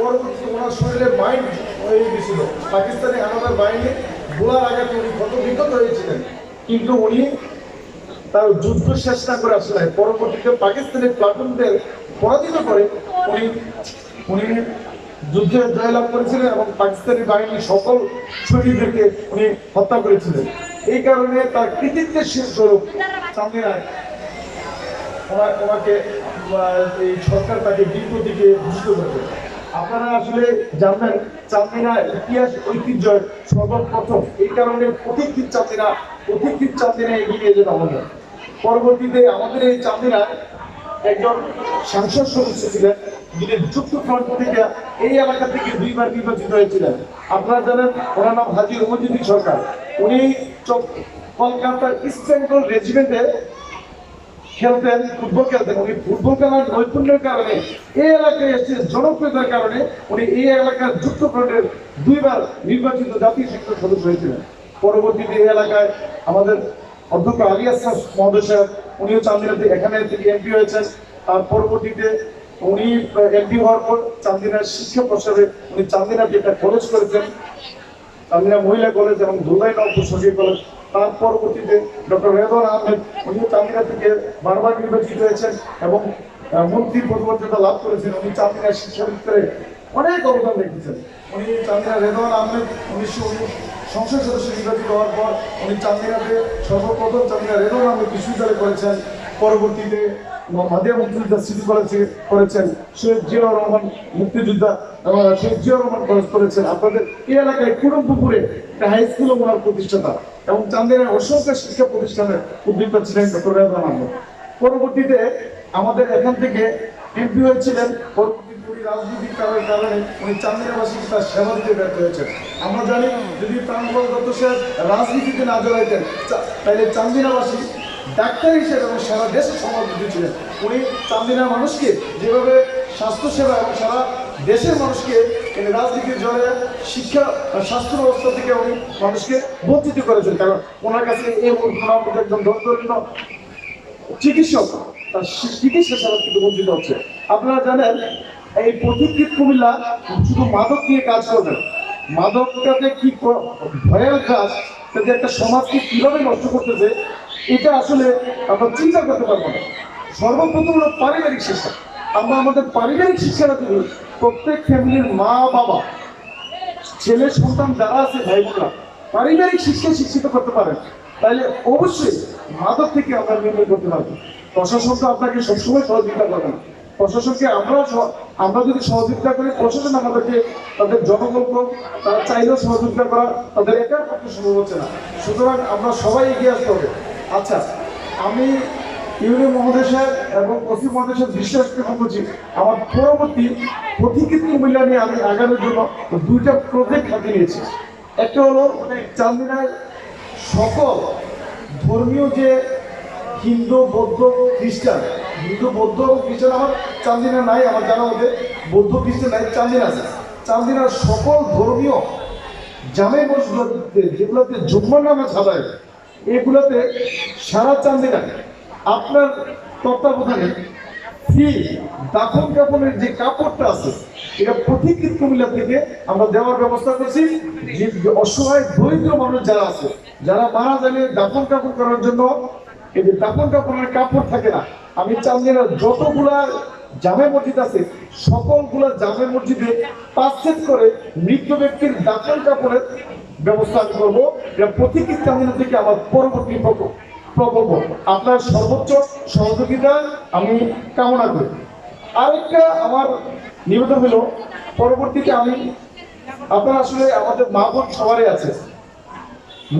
পরবর্তী ওনার শরীরে মাইন্ড হয়ে গেছিল পাকিস্তানি হানাদার বাহিনী গোলার আঘাতে উনি কত বিগত হয়েছিলেন। কিন্তু উনি তার যুদ্ধ শেষ না করে আসলে পরবর্তীতে পাকিস্তানি প্লাটুনদের পরাজিত করে উনি উনি যুদ্ধে জয়লাভ করেছিলেন এবং পাকিস্তানি বাহিনীর সকল শহীদদেরকে উনি হত্যা করেছিলেন। এই কারণে তার কৃতিত্বের স্বরূপ ওনা- ওনাকে এই সরকার তাকে বীর প্রতীকে ভূষিত করেছে আপনারা আসলে জানবেন চান্দিনা ইতিহাস ঐতিহ্য সর্বপ্রথম। এই কারণে পথিকৃত চান্দিনা পথিকৃত চান্দিনা এগিয়ে নিয়ে যেতে হবে। পরবর্তীতে আমাদের এই চান্দিনায় একজন সাংসদ সদস্য ছিলেন, যিনি যুক্ত ফ্রন্ট থেকে এই এলাকা থেকে দুইবার নির্বাচিত হয়েছিলেন। আপনারা জানেন, ওনার নাম হাজি রমজুদ্দিন সরকার। উনি কলকাতার ইস্ট বেঙ্গল রেজিমেন্টে খেলতেন, ফুটবল খেলতেন, উনি ফুটবল খেলার নৈপুণ্যের কারণে এই এলাকায় এসে জনপ্রিয়তার কারণে উনি এই এলাকার যুক্তফ্রন্টের দুইবার নির্বাচিত জাতীয় সংসদ সদস্য হয়েছিলেন। পরবর্তীতে এই এলাকায় আমাদের অধ্যক্ষ আলিয়াস মহোদয় সাহেব উনিও চান্দিনাতে এখানে তিনি এমপি হয়েছেন। আর পরবর্তীতে উনি এমপি হওয়ার পর চান্দিনার শিক্ষা প্রসারে উনি চান্দিনাতে একটা কলেজ করেছেন চান্দিনা মহিলা কলেজ এবং ধুলাই নবপুর সরকারি কলেজ। তার পরবর্তীতে ডক্টর রেদওয়ান আহমেদ, উনি চান্দিনা থেকে বারবার নির্বাচিত হয়েছেন এবং মন্ত্রী পদমর্যাদা লাভ করেছেন। উনি চান্দিনা শিক্ষা অনেক অবদান রেখেছেন। উনি চান্দিনা রেদওয়ান আহমেদ উনিশশো উনিশ সংসদ সদস্য নির্বাচিত হওয়ার পর উনি চান্দিনাতে সর্বপ্রথম চান্দিনা রেদওয়ান আহমেদ বিশ্ববিদ্যালয় করেছেন। পরবর্তীতে মাদিয়া মুক্তিযোদ্ধা স্মৃতি কলেজে করেছেন শহীদ জিয়াউর রহমান মুক্তিযোদ্ধা শহীদ জিয়াউর রহমান কলেজ করেছেন। আপনাদের এই এলাকায় কুড়মপুকুরে একটা হাই স্কুল ওনার প্রতিষ্ঠাতা এবং চান্দিনার অসংখ্য শিক্ষা প্রতিষ্ঠানের উদ্যোক্তা ছিলেন ডক্টর রেহান আহমেদ। পরবর্তীতে আমাদের এখান থেকে এমপি হয়েছিলেন পরবর্তীতে উনি রাজনৈতিক কারণে উনি চান্দিনাবাসীকে তার সেবা দিতে ব্যর্থ হয়েছেন। আমরা জানি যদি প্রাণবল দত্ত সাহেব রাজনীতিতে না জড়াইতেন তাহলে চান্দিনাবাসী ডাক্তার হিসেবে এবং সারা দেশে সমাদৃত ছিলেন উনি চান্দিনার মানুষকে যেভাবে স্বাস্থ্যসেবা এবং সারা দেশের মানুষকে রাজনীতির জলে, শিক্ষা স্বাস্থ্য ব্যবস্থা থেকে উনি মানুষকে বঞ্চিত করেছেন। কারণ ওনার কাছে এই মুহূর্তে একজন দরিদ্র চিকিৎসক, তার চিকিৎসা সেবা কিন্তু বঞ্চিত হচ্ছে। আপনারা জানেন, এই পথিকৃত কুমিল্লা শুধু মাদক নিয়ে কাজ করবেন মাদকটাতে কি ভয়াল কাজ তাতে একটা সমাজকে কীভাবে নষ্ট করতেছে, এটা আসলে আমরা চিন্তা করতে পারব না। সর্বপ্রথম হলো পারিবারিক শিক্ষা। আমরা আমাদের পারিবারিক শিক্ষাটা যদি প্রত্যেক ফ্যামিলির মা, বাবা, ছেলে, সন্তান যারা আছে ভাই বোনরা পারিবারিক শিক্ষা শিক্ষিত করতে পারেন। তাহলে অবশ্যই মাদক থেকে আমরা নির্ণয় করতে পারব। প্রশাসন তো আপনাকে সবসময় সহযোগিতা করবে না প্রশাসনকে আমরা আমরা যদি সহযোগিতা করি, প্রশাসন আমাদেরকে তাদের জনগল্প, তারা চাইলেও সহযোগিতা করা তাদের একার পক্ষে সম্ভব হচ্ছে না। সুতরাং আমরা সবাই এগিয়ে আসতে হবে। আচ্ছা আমি ইউনি মহাদেশের এবং ওসি মহোদয় সাহেব বিশ্বাস করছি। আমার পরবর্তী প্রতিকৃত মূল্য নিয়ে আমি আগানোর জন্য দুইটা প্রজেক্ট হাতে নিয়েছি। একটা হলো চান্দিনার সকল ধর্মীয় যে হিন্দু, বৌদ্ধ, খ্রিস্টান। হিন্দু, বৌদ্ধ খ্রিস্টান আমার চান্দিনা নাই, আমার জানা মধ্যে বৌদ্ধ, খ্রিস্টান নাই, চান্দিনা আছে। চান্দিনার সকল ধর্মীয় জামে মসজিদগুলোতে যেগুলোতে জুম্মার নামে সাজায় এগুলোতে সারা চান্দিনা আপনার তত্ত্বাবধানে ফ্রি দাফন কাপড়ের যে কাপড়টা আছে, এটা প্রতিকৃত কুমিল্লা থেকে আমরা দেওয়ার ব্যবস্থা করছি। অসহায়, দরিদ্র মানুষ যারা আছে, যারা মারা গেলে দাফন কাপড় করার জন্য এই যে দাফন কাপড়ের কাপড় থাকে না, আমি চান্দিনার যতগুলা জামে মসজিদ আছে, সকলগুলা জামে মসজিদে সেট করে মৃত ব্যক্তির দাফন কাপড়ের ব্যবস্থা করব। এটা প্রতিকৃত চান্দিনা থেকে আমার পরবর্তী প্রকল্প আপনার সর্বোচ্চ সহযোগিতা আমি কামনা করি। আরেকটা আমার নিবেদন হলো, পরবর্তীতে আমি আপনার আসলে আমাদের মা বোন সবারই আছে।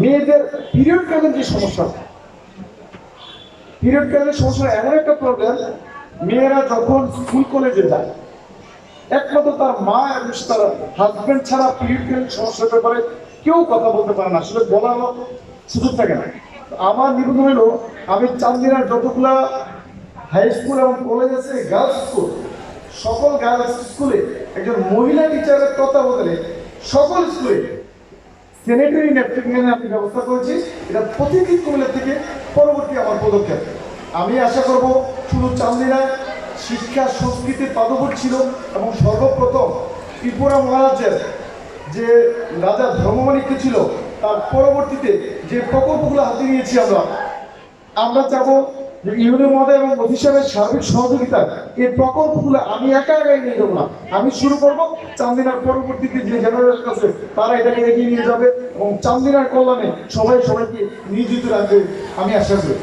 মেয়েদের পিরিয়ড কালীন যে সমস্যা পিরিয়ড কালীন সমস্যা এমন একটা প্রবলেম মেয়েরা যখন স্কুল কলেজে যায়, একমাত্র তার মা এবং তার হাজবেন্ড ছাড়া পিরিয়ড কালীন সমস্যার ব্যাপারে কেউ কথা বলতে পারে না। আসলে বলার সুযোগ থাকে না। আমার নিবেদন হলো, আমি চান্দিনার যতগুলা হাই স্কুল এবং কলেজ আছে গার্লস স্কুল সকল গার্লস স্কুলে একজন মহিলা টিচারের তত্ত্বাবধানে সকল স্কুলে স্যানিটারি ন্যাপকিনের আমি ব্যবস্থা করেছি। এটা প্রতিটি কুমিল্লা থেকে পরবর্তী আমার পদক্ষেপ। আমি আশা করব শুধু চান্দিনায় শিক্ষা, সংস্কৃতির পাদবর ছিল এবং সর্বপ্রথম ত্রিপুরা মহারাজের যে রাজা ধর্মমাণিক্য ছিল, তার পরবর্তীতে যে প্রকল্পগুলো হাতে নিয়েছি আমরা আমরা চাবো যে ইউনি মহোদয় এবং মোদী সার্বিক সহযোগিতা, এই প্রকল্পগুলো আমি একা একাই নিয়ে যাব না। আমি শুরু করব চান্দিনার পরবর্তীতে যে জেনারেল আছে, তারা এটাকে এগিয়ে নিয়ে যাবে এবং চান্দিনার কল্যাণে সবাই সবাইকে নিয়োজিত রাখবে, আমি আশা করি।